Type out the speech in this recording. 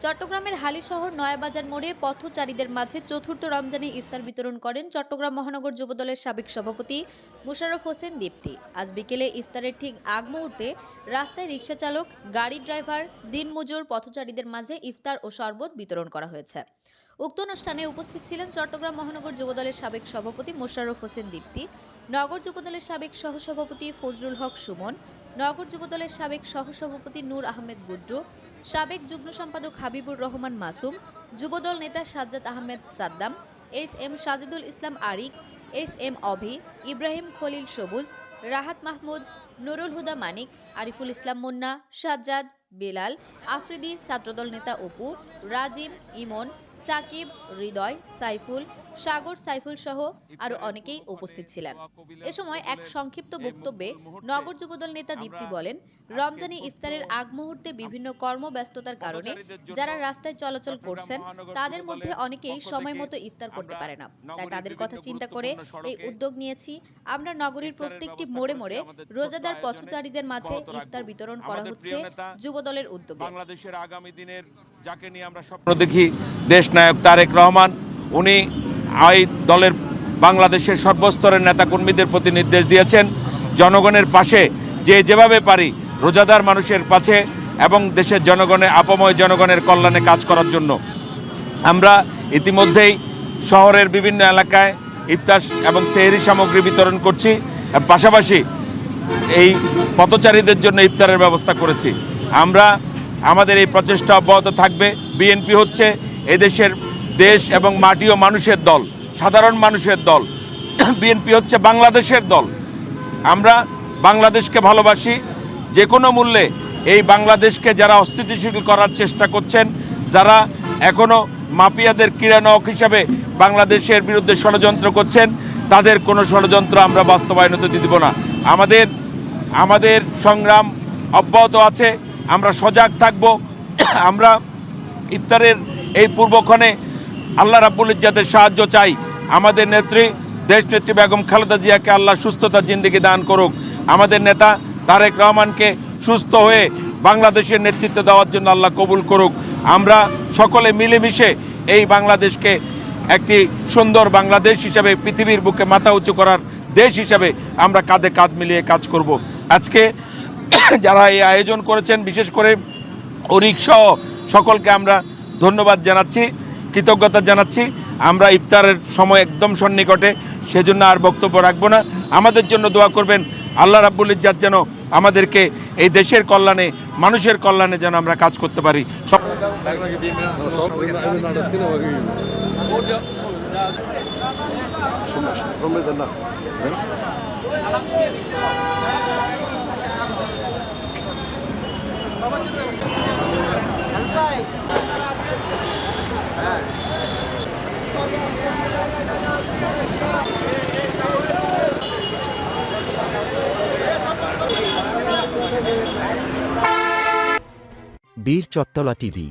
চট্টগ্রামের হালি শহর নয়াবাজার মোড়ে পথচারীদের মাঝে চতুর্থ রমজানে ইফতার বিতরণ করেন চট্টগ্রাম মহানগর যুবদলের সাবেক সভাপতি মুশাররফ হোসেন দীপ্তি। আজ বিকেলে ইফতারের ঠিক আগ মুহূর্তে রাস্তায় রিক্সা চালক গাড়ি ড্রাইভার, দিনমজুর পথচারীদের মাঝে ইফতার ও শরবত বিতরণ করা হয়েছে। উক্ত অনুষ্ঠানে উপস্থিত ছিলেন চট্টগ্রাম মহানগর যুবদলের সাবেক সভাপতি মোশাররফ হোসেন দীপ্তি, নগর যুবদলের সাবেক সহসভাপতি ফজলুল হক সুমন নগর যুবদলের সাবেক সহসভাপতি নূর আহমেদ গুড্ডু, সাবেক যুগ্ম সম্পাদক হাবিবুর রহমান মাসুম যুবদল নেতা Sajjad Ahmed Saddam, S M Sajidul Islam Arik, S M Avi, Ibrahim Khalil Sabuj, Rahat Mahmud, Nurul Huda মানিক, আরিফুল ইসলাম মুন্না, সাজ্জাদ বেলাল, আফ্রিদি ছাত্রদল নেতা অপু, রাজিম ইমন সাকিব হৃদয় সাইফুল সাগর সাইফুল সহ আরও অনেকেই উপস্থিত ছিলেন। এ সময় এক সংক্ষিপ্ত বক্তব্যে নগর যুবদল নেতা দীপ্তি বলেন রমজানি ইফতারের আগ মুহূর্তে বিভিন্ন কর্মব্যস্ততার কারণে যারা রাস্তায় চলাচল করছেন তাদের মধ্যে অনেকেই সময় মতো ইফতার করতে পারে না। তাই তাদের কথা চিন্তা করে এই উদ্যোগ নিয়েছি। আমরা নগরীর প্রত্যেকটি মোড়ে মোড়ে রোজাদার পথচারীদের মাঝে ইফতার বিতরণ করা হচ্ছে যুবদলের উদ্যোগে। বাংলাদেশের আগামী দিনের যাকে নিয়ে আমরা স্বপ্ন দেখি দেশ নায়ক তারেক রহমান, উনি এই দলের বাংলাদেশের সর্বস্তরের নেতাকর্মীদের প্রতি নির্দেশ দিয়েছেন, জনগণের পাশে যে যেভাবে পারি রোজাদার মানুষের পাশে এবং দেশের জনগণের আপময় জনগণের কল্যাণে কাজ করার জন্য। আমরা ইতিমধ্যেই শহরের বিভিন্ন এলাকায় ইফতার এবং সেহরি সামগ্রী বিতরণ করছি পাশাপাশি এই পথচারীদের জন্য ইফতারের ব্যবস্থা করেছি। আমরা আমাদের এই প্রচেষ্টা অব্যাহত থাকবে। বিএনপি হচ্ছে এদেশের দেশ এবং মাটি ও মানুষের দল, সাধারণ মানুষের দল। বিএনপি হচ্ছে বাংলাদেশের দল। আমরা বাংলাদেশকে ভালোবাসি। যে কোনো মূল্যে এই বাংলাদেশকে যারা অস্থিতিশীল করার চেষ্টা করছেন, যারা এখনও মাফিয়াদের ক্রীড়ানক হিসাবে বাংলাদেশের বিরুদ্ধে ষড়যন্ত্র করছেন, তাদের কোনো ষড়যন্ত্র আমরা বাস্তবায়ন হতে দিব না। আমাদের আমাদের সংগ্রাম অব্যাহত আছে। আমরা সজাগ থাকব। আমরা ইফতারের এই পূর্বক্ষণে আল্লাহ রাব্বুল ইজ্জাতের সাহায্য চাই। আমাদের নেত্রী দেশ নেত্রী বেগম খালেদা জিয়াকে আল্লাহ সুস্থতার জিন্দিগি দান করুক। আমাদের নেতা তারেক রহমানকে সুস্থ হয়ে বাংলাদেশের নেতৃত্ব দেওয়ার জন্য আল্লাহ কবুল করুক। আমরা সকলে মিলেমিশে এই বাংলাদেশকে একটি সুন্দর বাংলাদেশ হিসাবে পৃথিবীর বুকে মাথা উঁচু করার দেশ হিসাবে আমরা কাঁধে কাঁধ মিলিয়ে কাজ করব। আজকে যারা এই আয়োজন করেছেন, বিশেষ করে অরিক সহ সকলকে আমরা ধন্যবাদ জানাচ্ছি, কৃতজ্ঞতা জানাচ্ছি। আমরা ইফতারের সময় একদম সন্নিকটে, সেজন্য আর বক্তব্য রাখব না। আমাদের জন্য দোয়া করবেন, আল্লাহ রাব্বুল ইজ্জাত যেন আমাদেরকে এই দেশের কল্যাণে, মানুষের কল্যাণে যেন আমরা কাজ করতে পারি। সব বীর চত্তলা টিভি